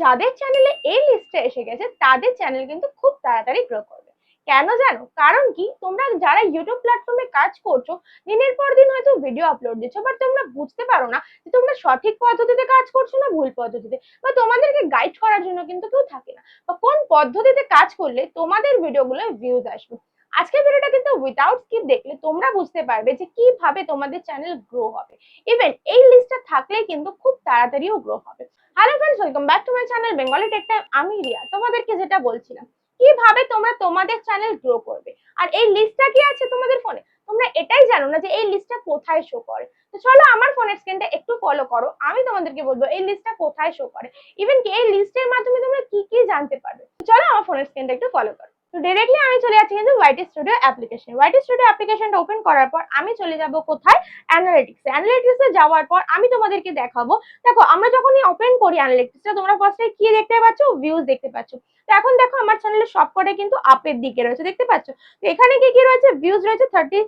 যাদের চ্যানেলে এই লিস্টে এসে গেছে, তাদের চ্যানেল কিন্তু খুব তাড়াতাড়ি গ্রো করবে। কেন জানো? কারণ কি? তোমরা যারা ইউটিউব প্ল্যাটফর্মে কাজ করছ, দিনের পর দিন হয়তো ভিডিও আপলোড দিচ্ছ বাট তোমরা বুঝতে পারো না যে তোমরা সঠিক পদ্ধতিতে কাজ করছ না ভুল পদ্ধতিতে। বা তোমাদেরকে গাইড করার জন্য কিন্তু কেউ থাকে না। বা কোন পদ্ধতিতে কাজ করলে তোমাদের ভিডিওগুলো ভিউজ আসবে? আজকের ভিডিওটা কিন্তু উইদাউট স্কিপ দেখলে তোমরা বুঝতে পারবে যে কীভাবে তোমাদের চ্যানেল গ্রো হবে। ইভেন এই লিস্টটা থাকলেই কিন্তু খুব তাড়াতাড়িও গ্রো হবে। Hello friends welcome back to my channel Bengali tech time আমি রিয়া। তোমাদেরকে যেটা বলছিলাম, কীভাবে তোমরা তোমাদের চ্যানেল গ্রো করবে? আর এই লিস্টটা কি আছে তোমাদের ফোনে তোমরা এটাই জানো না যে এই লিস্টটা কোথায় শো করে। তো চলো আমার ফোনের স্ক্রিনটা একটু ফলো করো। আমি তোমাদেরকে বলব, এই লিস্টটা কোথায় শো করে? ইভেন কি এই লিস্টের মাধ্যমে তোমরা কি কি জানতে পারবে? চলো আমার ফোনের স্ক্রিনটা একটু ফলো করো। তো ডিরেক্টলি আমি চলে যাচ্ছি কিন্তু YT studio application YT studio অ্যাপ্লিকেশনটা ওপেন করার পর আমি চলে যাব কোথায়? অ্যানালিটিক্স অ্যানালিটিক্সে যাওয়ার পর আমি তোমাদেরকে দেখাবো। দেখো, আমরা যখনই ওপেন করি অ্যানালিটিক্সটা তোমরা ফার্স্টে কি দেখতে পাচ্ছ? ভিউজ দেখতে পাচ্ছ। তো এখন দেখো, আমার চ্যানেলের সবকটা কিন্তু আপের দিকে রয়েছে, দেখতে পাচ্ছ? তো এখানে কি কি রয়েছে? ভিউজ রয়েছে থার্টি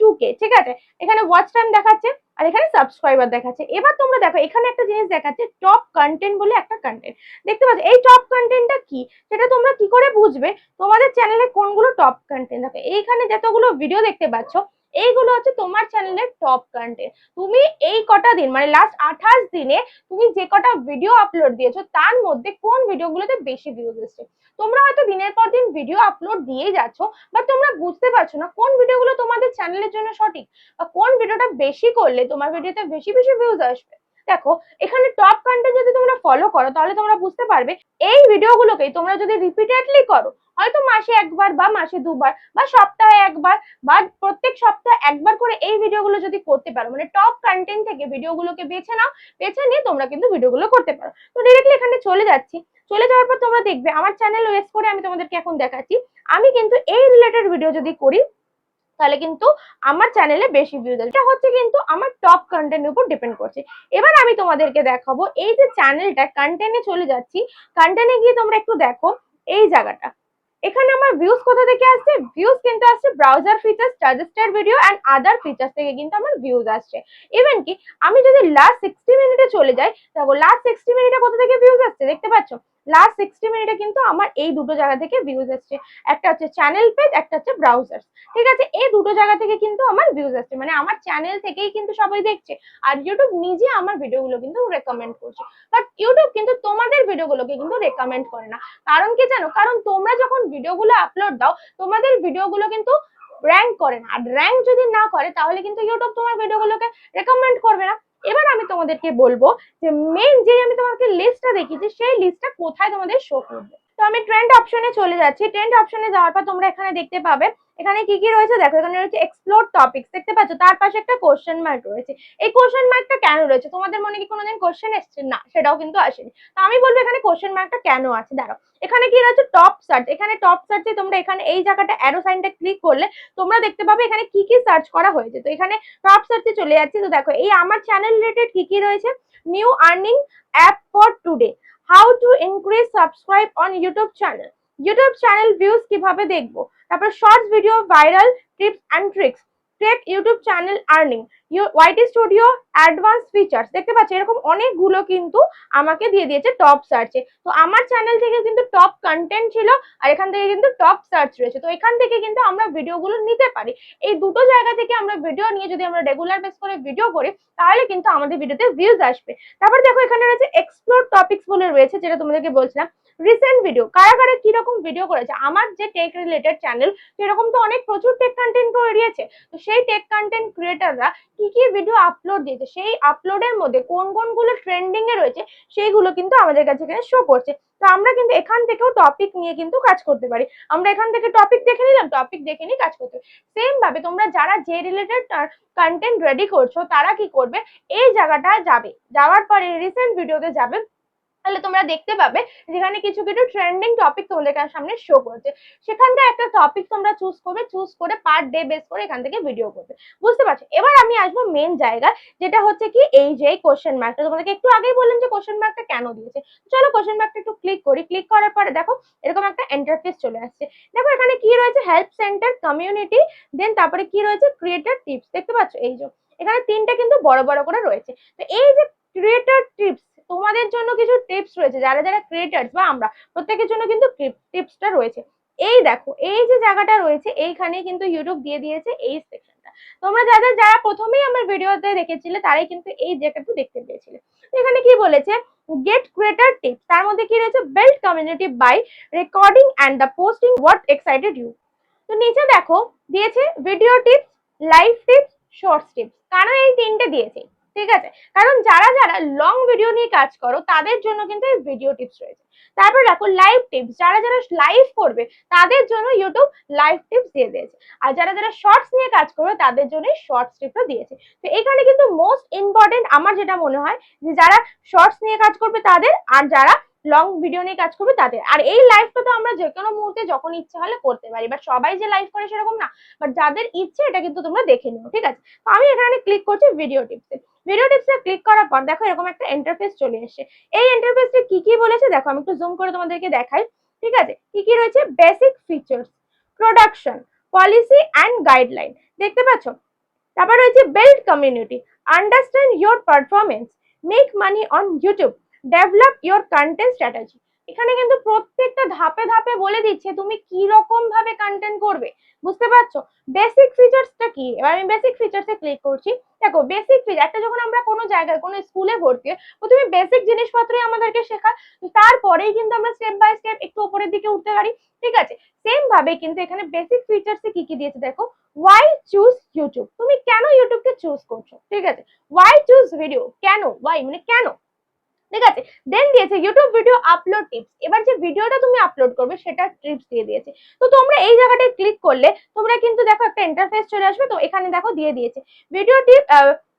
টু কে ঠিক আছে? এখানে ওয়াচ টাইম দেখাচ্ছে। আর এখানে সাবস্ক্রাইবার দেখাচ্ছে। এবার তোমরা দেখো, এখানে একটা জিনিস দেখাচ্ছে টপ কন্টেন্ট বলে একটা কন্টেন্ট দেখতে পাচ্ছ, এই টপ কন্টেন্টটা কি? সেটা তোমরা কি করে বুঝবে? তোমাদের চ্যানেলে কোনগুলো টপ কন্টেন্ট দেখো, এইখানে যতগুলো ভিডিও দেখতে পাচ্ছ এইগুলো হচ্ছে তোমার চ্যানেলের টপ কন্টেন্ট তুমি এই কটা দিন মানে লাস্ট আঠাশ দিনে তুমি যে কটা ভিডিও আপলোড দিয়েছ, তার মধ্যে কোন ভিডিওগুলোতে বেশি ভিউজ এসছে? তোমরা হয়তো দিনের পর দিন ভিডিও আপলোড দিয়েই যাচ্ছ বা তোমরা বুঝতে পারছ না কোন ভিডিওগুলো তোমাদের চ্যানেলের জন্য সঠিক, বা কোন ভিডিওটা বেশি করলে তোমার ভিডিওতে বেশি বেশি ভিউজ আসবে। দেখো, এখানে টপ কন্টেন্ট যদি তোমরা ফলো করো, তাহলে তোমরা বুঝতে পারবে, এই ভিডিওগুলোকেই তোমরা যদি রিপিটেডলি করো হয়তো মাসে একবার বা মাসে দুবার বা সপ্তাহে একবার বা প্রত্যেক সপ্তাহে একবার করে এই ভিডিওগুলো যদি করতে পারো মানে টপ কন্টেন্ট থেকে ভিডিওগুলোকে বেছে নাও, বেছে নিয়ে তোমরা কিন্তু ভিডিওগুলো করতে পারো। তো ডিরেক্টলি এখানে চলে যাচ্ছি। চলে যাওয়ার পর তোমরা দেখবে আমার চ্যানেল ওয়েস করে আমি তোমাদেরকে এখন দেখাচ্ছি। আমি কিন্তু এই রিলেটেড ভিডিও যদি করি, তাহলে কিন্তু আমার চ্যানেলে বেশি ভিউ দেয় এটা হচ্ছে কিন্তু আমার টপ কন্টেন্টের উপর ডিপেন্ড করছে। এবার আমি তোমাদেরকে দেখাবো এই যে চ্যানেলটা কন্টেন্টে চলে যাচ্ছি। কন্টেন্টে গিয়ে তোমরা একটু দেখো এই জায়গাটা। এখানে আমার ভিউজ কোথা থেকে আসছে? ভিউজ কিন্তু আসছে browser features suggested video and other features থেকে কিন্তু আমার ভিউজ আসছে। ইভেন কি, আমি যদি লাস্ট সিক্সটি মিনিটে চলে যাই দেখো লাস্ট সিক্সটি মিনিটে কোথা থেকে ভিউজ আসছে? দেখতে পাচ্ছ? লাস্ট সিক্সটি মিনিটে কিন্তু আমার এই দুটো জায়গা থেকে ভিউজ আসছে একটা হচ্ছে চ্যানেল পেজ একটা হচ্ছে ব্রাউজার ঠিক আছে? এই দুটো জায়গা থেকে কিন্তু আমার ভিউজ আসছে মানে আমার চ্যানেল থেকেই কিন্তু সবাই দেখছে। আর ইউটিউব নিজে আমার ভিডিওগুলো কিন্তু রেকমেন্ড করছে। বাট ইউটিউব কিন্তু তোমাদের ভিডিওগুলোকে কিন্তু রেকমেন্ড করে না। কারণ কি জানো? কারণ তোমরা যখন ভিডিওগুলো আপলোড দাও, তোমাদের ভিডিওগুলো কিন্তু র্যাঙ্ক করে না। আর র্যাঙ্ক যদি না করে, তাহলে কিন্তু ইউটিউব তোমার ভিডিওগুলোকে রেকমেন্ড করবে না। এবার আমি তোমাদেরকে বলব যে মেন যে আমি তোমাকে লিস্টটা যে সেই লিস্টটা কোথায় তোমাদের শো করবে? তো আমি ট্রেন্ড অপশনে চলে যাচ্ছি। ট্রেন্ড অপশনে যাওয়ার পর তোমরা এখানে দেখতে পাবে, এখানে কি কি রয়েছে? দেখো, এখানে রয়েছে এক্সপ্লোর টপিকস দেখতে পাচ্ছ? তার পাশে একটা কোশ্চেন মার্ক রয়েছে। এই কোশ্চেন মার্কটা কেন রয়েছে? তোমাদের মনে কি কোনোদিন কোশ্চেন এসছে? না, সেটাও কিন্তু আসেনি। তো আমি বলব এখানে কোশ্চেন মার্কটা কেন আছে? দাঁড়াও। এখানে কি রয়েছে? টপ সার্চ এখানে টপ সার্চে তোমরা এখানে এই জায়গাটা অ্যারো সাইনটা ক্লিক করলে তোমরা দেখতে পাবে এখানে কি কি সার্চ করা হয়েছে। তো এখানে টপ সার্চে চলে যাচ্ছি। তো দেখো, এই আমার চ্যানেল রিলেটেড কি কি রয়েছে? New earning app for today how to increase subscribe on YouTube channel YouTube channel views কীভাবে দেখব? তারপর shorts video viral tips and tricks create YouTube channel earning YT studio advance features দেখতে পাচ্ছি, এরকম অনেকগুলো কিন্তু আমাকে দিয়ে দিয়েছে টপ সার্চে তো আমার চ্যানেল থেকে কিন্তু টপ কন্টেন্ট ছিল আর এখান থেকে কিন্তু টপ সার্চ রয়েছে। তো এখান থেকে কিন্তু আমরা ভিডিওগুলো নিতে পারি। এই দুটো জায়গা থেকে আমরা ভিডিও নিয়ে যদি আমরা রেগুলার বেস করে ভিডিও করি, তাহলে কিন্তু আমাদের ভিডিওতে ভিউজ আসবে। তারপর দেখো, এখানে রয়েছে এক্সপ্লোর টপিকস বলে রয়েছে, যেটা তোমাদেরকে বলছিলাম। রিসেন্ট ভিডিও কারা কারা কীরকম ভিডিও করেছে? আমার যে টেক রিলেটেড চ্যানেল সেরকম তো অনেক, প্রচুর টেক কন্টেন্ট বেরিয়েছে। তো সেই টেক কন্টেন্ট ক্রিয়েটাররা কি কি ভিডিও আপলোড দিয়েছে, সেই আপলোডের মধ্যে কোন কোনগুলো ট্রেন্ডিং এ রয়েছে, সেইগুলো কিন্তু আমাদের কাছে এখানে শো করছে। তো আমরা কিন্তু এখান থেকেও টপিক নিয়ে কিন্তু কাজ করতে পারি। আমরা এখান থেকে টপিক দেখে নিলাম টপিক দেখে নিয়ে কাজ করতে সেম ভাবে তোমরা যারা যে রিলেটেড কন্টেন্ট রেডি করছ, তারা কি করবে? এই জায়গাটা যাবে। যাওয়ার পরে রিসেন্ট ভিডিওতে যাবে। তাহলে তোমরা দেখতে পাবে যেখানে কিছু কিছু ট্রেন্ডিং টপিক তোমাদের সামনে শো করছে। সেখানটা একটা টপিক তোমরা চুজ করবে চুজ করে পার ডে বেস করে এখান থেকে ভিডিও করবে। বুঝতে পারছ? এবার আমি আসব মেন জায়গা যেটা হচ্ছে কি এই যে কোশ্চেন মার্কটা তোমাদেরকে একটু আগেই বললাম যে কোশ্চেন মার্কটা কেন দিয়েছে। চলো কোশ্চেন মার্কটা একটু ক্লিক করি। ক্লিক করার পরে দেখো, এরকম একটা ইন্টারফেস চলে আসছে। দেখো এখানে কি রয়েছে? হেল্প সেন্টার কমিউনিটি দেন তারপরে কি রয়েছে? ক্রিয়েটার টিপস দেখতে পাচ্ছ? এই যে, এখানে তিনটা কিন্তু বড় বড় করে রয়েছে। তো এই যে ক্রিয়েটার টিপস তোমাদের জন্য কিছু টিপস রয়েছে, যারা যারা ক্রিয়েটার্স বা আমরা, প্রত্যেকের জন্য কিন্তু টিপসটা রয়েছে। এই দেখো, এই যে জায়গাটা রয়েছে, এইখানে কিন্তু ইউটিউব দিয়ে দিয়েছে এই সেকশনটা তোমরা যাদের যারা প্রথমেই আমার ভিডিওতে দেখেছিলে, তারাই কিন্তু এই জায়গাটা দেখতে পেয়েছিলে। এখানে কি বলেছে? গেট ক্রিয়েটার টিপস তার মধ্যে কি রয়েছে? Build community by recording and the posting what excited you তো নিচে দেখো, দিয়েছে video tips live tips shorts tips কারণ এই তিনটে দিয়েছে। ঠিক আছে? কারণ যারা যারা লং ভিডিও নিয়ে কাজ করো, তাদের জন্য কিন্তু এই ভিডিও টিপস রয়েছে। তারপর দেখো লাইভ টিপস যারা যারা লাইভ করবে, তাদের জন্য ইউটিউব লাইভ টিপস দিয়ে দিয়েছে। আর যারা যারা শর্টস নিয়ে কাজ করবে, তাদের জন্য শর্টস টিপসটা দিয়েছে। তো এখানে কিন্তু মোস্ট ইম্পর্টেন্ট আমার যেটা মনে হয়, যে যারা শর্টস নিয়ে কাজ করবে তাদের, আর যারা লং ভিডিও নিয়ে কাজ করবে তাদের। আর এই লাইভটা তো আমরা যে কোনো মুহূর্তে যখন ইচ্ছে হলে করতে পারি বাট সবাই যে লাইভ করে সেরকম না। বাট যাদের ইচ্ছে, এটা কিন্তু তোমরা দেখে নিও, ঠিক আছে? তো আমি এখানে ক্লিক করছি ভিডিও টিপসে ভিডিও টিপসে ক্লিক করার পর দেখো এরকম একটা ইন্টারফেস চলে এসেছে। এই ইন্টারফেসে কি কি বলেছে? দেখো, আমি একটু জুম করে তোমাদেরকে দেখাই। ঠিক আছে? কি কি রয়েছে? Basic features production policy and guideline দেখতে পাচ্ছ? তারপর রয়েছে build community understand your performance make money on YouTube develop your content strategy এখানে কিন্তু প্রত্যেকটা ধাপে ধাপে বলে দিচ্ছে তুমি কি রকম ভাবে কন্টেন্ট করবে, বুঝতে পারছ? বেসিক ফিচার্সটা কি? এবার আমি বেসিক ফিচার্সে ক্লিক করছি। দেখো বেসিক ফিচার একটা যখন আমরা কোনো জায়গায়, কোনো স্কুলে ভর্তি প্রথমে বেসিক জিনিসপত্রই আমাদেরকে শেখায় তারপরেই কিন্তু আমরা স্টেপ বাই স্টেপ একটু উপরের দিকে উঠতে পারি, ঠিক আছে? সেম ভাবে কিন্তু এখানে বেসিক ফিচার্সে কি কি দিয়েছে দেখো ওয়াই চুজ ইউটিউব তুমি কেন ইউটিউবকে চুজ করছ? ঠিক আছে? ওয়াই চুজ ভিডিও কেন? ওয়াই মানে কেন? ঠিক আছে? দেন দিয়েছে ইউটিউব ভিডিও আপলোড টিপস এবার যে ভিডিওটা তুমি আপলোড করবে, সেটা টিপস দিয়ে দিয়েছে। তো তোমরা এই জায়গাটায় ক্লিক করলে, তোমরা কিন্তু দেখো একটা ইন্টারফেস চলে আসবে, তো এখানে দেখো দিয়ে দিয়েছে। Video tip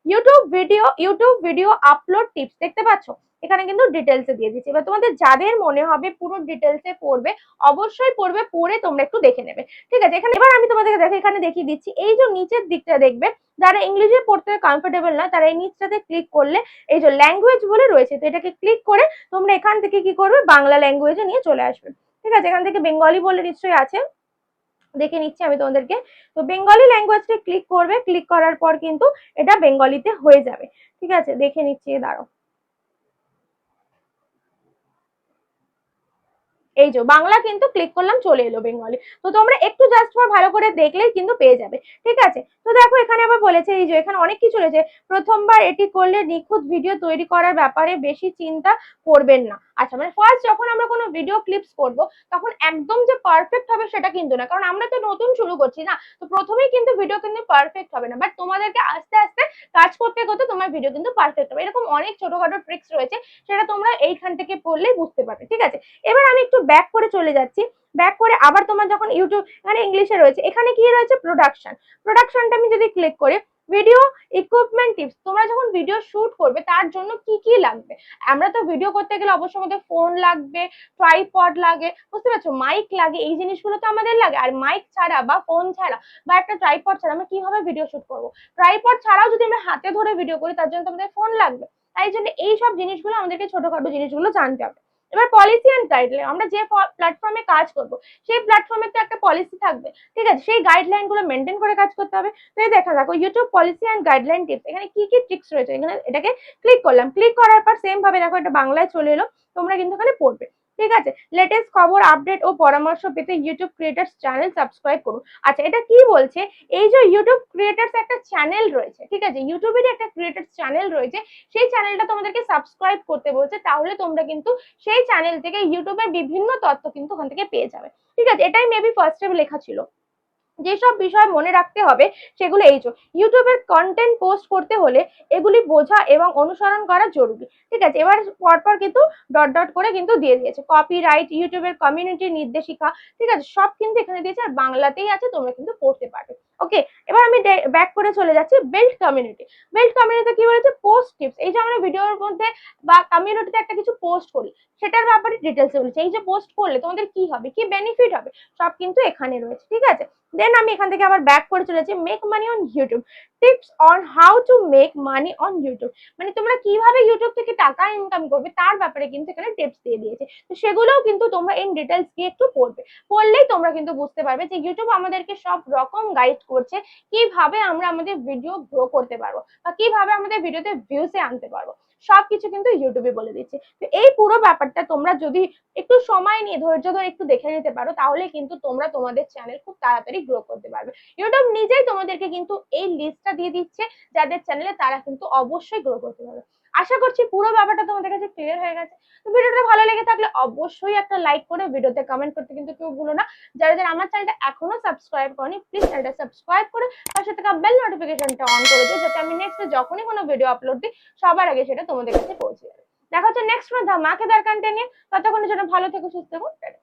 YouTube video YouTube video upload tips দেখতে পাচ্ছ? এখানে কিন্তু ডিটেলসে দিয়ে দিচ্ছি। এবার তোমাদের যাদের মনে হবে পুরো ডিটেলসে পড়বে, অবশ্যই পড়বে, পড়ে তোমরা একটু দেখে নেবে। ঠিক আছে? এখানে এবার আমি তোমাদেরকে দেখো, এখানে দেখিয়ে দিচ্ছি। এই যে নিচের দিকটা দেখবে, যারা ইংলিশে পড়তে কমফোর্টেবল না, তারা এই নিচটাতে ক্লিক করলে এই যে ল্যাঙ্গুয়েজ বলে রয়েছে, তো এটাকে ক্লিক করে তোমরা এখান থেকে কি করবে? বাংলা ল্যাঙ্গুয়েজে নিয়ে চলে আসবে। ঠিক আছে? এখান থেকে বেঙ্গলি বলে নিশ্চয়ই আছে। দেখে নিচ্ছি আমি তোমাদেরকে। তো বেঙ্গলি ল্যাঙ্গুয়েজটা ক্লিক করবে ক্লিক করার পর কিন্তু এটা বেঙ্গলিতে হয়ে যাবে। ঠিক আছে? দেখে নিচ্ছি দাঁড়ো এই যে, বাংলা কিন্তু ক্লিক করলাম, চলে এলো বেঙ্গলি তো তোমরা একটু জাস্ট ফর ভালো করে দেখলেই কিন্তু পেয়ে যাবে। ঠিক আছে? তো দেখো, এখানে আবার বলেছে, এই যে, এখানে অনেক কিছু রয়েছে। প্রথমবার এটি করলে নিখুঁত ভিডিও তৈরি করার ব্যাপারে বেশি চিন্তা করবেন না। আচ্ছা মানে ফার্স্ট যখন আমরা কোনো ভিডিও ক্লিপস করব, তখন একদম যে পারফেক্ট হবে সেটা কিন্তু না। কারণ আমরা তো নতুন শুরু করছি না। তো প্রথমেই কিন্তু ভিডিও কিন্তু পারফেক্ট হবে না। বাট তোমাদেরকে আস্তে আস্তে কাজ করতে করতে তোমার ভিডিও কিন্তু পারফেক্ট হবে। এরকম অনেক ছোটখাটো ট্রিক্স রয়েছে, সেটা তোমরা এইখান থেকে পড়লেই বুঝতে পারবে, ঠিক আছে? এবার আমি একটু ব্যাক করে চলে যাচ্ছি। ব্যাক করে আবার তোমার যখন ইউটিউব এখানে ইংলিশে রয়েছে, এখানে কি রয়েছে? প্রোডাকশন প্রোডাকশনটা আমি যদি ক্লিক করি ভিডিও ইকুইপমেন্ট টিপস তোমরা যখন ভিডিও শুট করবে, তার জন্য কি কি লাগবে? আমরা তো ভিডিও করতে গেলে অবশ্যই আমাদের ফোন লাগবে ট্রাইপড লাগে, বুঝতে পারছ? মাইক লাগে, এই জিনিসগুলো তো আমাদের লাগে। আর মাইক ছাড়া বা ফোন ছাড়া বা একটা ট্রাইপড ছাড়া আমরা কীভাবে ভিডিও শুট করব? ট্রাইপড ছাড়াও যদি আমরা হাতে ধরে ভিডিও করি, তার জন্য তো আমাদের ফোন লাগবে। তাই জন্য এই সব জিনিসগুলো আমাদেরকে ছোটখাটো জিনিসগুলো জানতে হবে। এবার পলিসি অ্যান্ড গাইডলাইন আমরা যে প্ল্যাটফর্মে কাজ করব, সেই প্ল্যাটফর্মে তো একটা পলিসি থাকবে, ঠিক আছে? সেই গাইডলাইনগুলো মেনটেন করে কাজ করতে হবে। তো এই দেখা দেখো YouTube policy and guideline tips এখানে কি কি ট্রিক্স রয়েছে? এখানে এটাকে ক্লিক করলাম। ক্লিক করার পর সেম ভাবে দেখো এটা বাংলায় চলে এলো, তোমরা কিন্তু এখানে পড়বে। ঠিক আছে? লেটেস্ট খবর আপডেট ও পরামর্শ পেতে ইউটিউব ক্রিয়েটার্স চ্যানেল সাবস্ক্রাইব করুন। আচ্ছা এটা কি বলছে? এই যে ইউটিউব ক্রিয়েটার্স একটা চ্যানেল রয়েছে, ঠিক আছে? ইউটিউবের একটা ক্রিয়েটার্স চ্যানেল রয়েছে, সেই চ্যানেলটা তোমাদেরকে সাবস্ক্রাইব করতে বলছে, তাহলে তোমরা কিন্তু সেই চ্যানেল থেকে ইউটিউবের বিভিন্ন তথ্য কিন্তু ওখান থেকে পেয়ে যাবে। ঠিক আছে? এটাই মেবি ফার্স্ট টাইম লেখা ছিল। যেসব বিষয় মনে রাখতে হবে সেগুলো এই ইউটিউবের কন্টেন্ট পোস্ট করতে হলে এগুলি বোঝা এবং অনুসরণ করা জরুরি। ঠিক আছে? এবার পরপর কিন্তু ডট ডট করে কিন্তু দিয়ে দিয়েছে। কপিরাইট ইউটিউবের কমিউনিটি নির্দেশিকা, ঠিক আছে? সব কিন্তু এখানে দিয়েছে। আর বাংলাতেই আছে, তোমরা কিন্তু পড়তে পারবে। ওকে এবার আমি ব্যাক করে চলে যাচ্ছি বেল্ট কমিউনিটি বেল্ট কমিউনিটিতে কি বলেছে? পোস্ট টিপস এই যে আমরা ভিডিওর মধ্যে বা কমিউনিটিতে একটা কিছু পোস্ট করি, সেটার ব্যাপারে ডিটেলসে বলেছে। এই যে পোস্ট করলে তোমাদের কি হবে? কি বেনিফিট হবে? সব কিন্তু এখানে রয়েছে, ঠিক আছে? দেন আমি এখান থেকে আবার ব্যাক করে চলেছি make money on YouTube tips on how to make money on YouTube মানে তোমরা কীভাবে ইউটিউব থেকে টাকা ইনকাম করবে, তার ব্যাপারে কিন্তু এখানে টিপস দিয়ে দিয়েছে। তো সেগুলোও কিন্তু তোমরা ইন ডিটেলস দিয়ে একটু পড়বে। পড়লেই তোমরা কিন্তু বুঝতে পারবে যে ইউটিউব আমাদেরকে সব রকম গাইড করছে, কীভাবে আমরা আমাদের ভিডিও গ্রো করতে পারব বা কীভাবে আমাদের ভিডিওতে ভিউসে আনতে পারব। সবকিছু কিন্তু ইউটিউবে বলে দিচ্ছে। তো এই পুরো ব্যাপারটা তোমরা যদি একটু সময় নিয়ে, ধৈর্য ধরে একটু দেখে নিতে পারো, তাহলে কিন্তু তোমরা তোমাদের চ্যানেল খুব তাড়াতাড়ি গ্রো করতে পারবে। ইউটিউব নিজেই তোমাদেরকে কিন্তু এই লিস্টটা দিয়ে দিচ্ছে, যাদের চ্যানেলে তারা কিন্তু অবশ্যই গ্রো করতে পারবে। আশা করছি পুরো ব্যাপারটা তোমাদের কাছে ক্লিয়ার হয়ে গেছে। তো ভিডিওটা ভালো লেগে থাকলে অবশ্যই একটা লাইক করে ভিডিওতে কমেন্ট করতে কিন্তু কেউ ভুলো না। যারা যারা আমার চ্যানেলটা এখনও সাবস্ক্রাইব করনি প্লিজ চ্যানেলটা সাবস্ক্রাইব করে পাশে থাকা বেল নোটিফিকেশনটা অন করে দিও, যাতে আমি নেক্সট যখনই কোনো ভিডিও আপলোড দিই, সবার আগে সেটা তোমাদের কাছে পৌঁছে যাবে। দেখা হচ্ছে নেক্সট ধামাকেদার কন্টেন্ট নিয়ে। ততক্ষণের জন্য ভালো থেকো, সুস্থ থেকো, টাটা।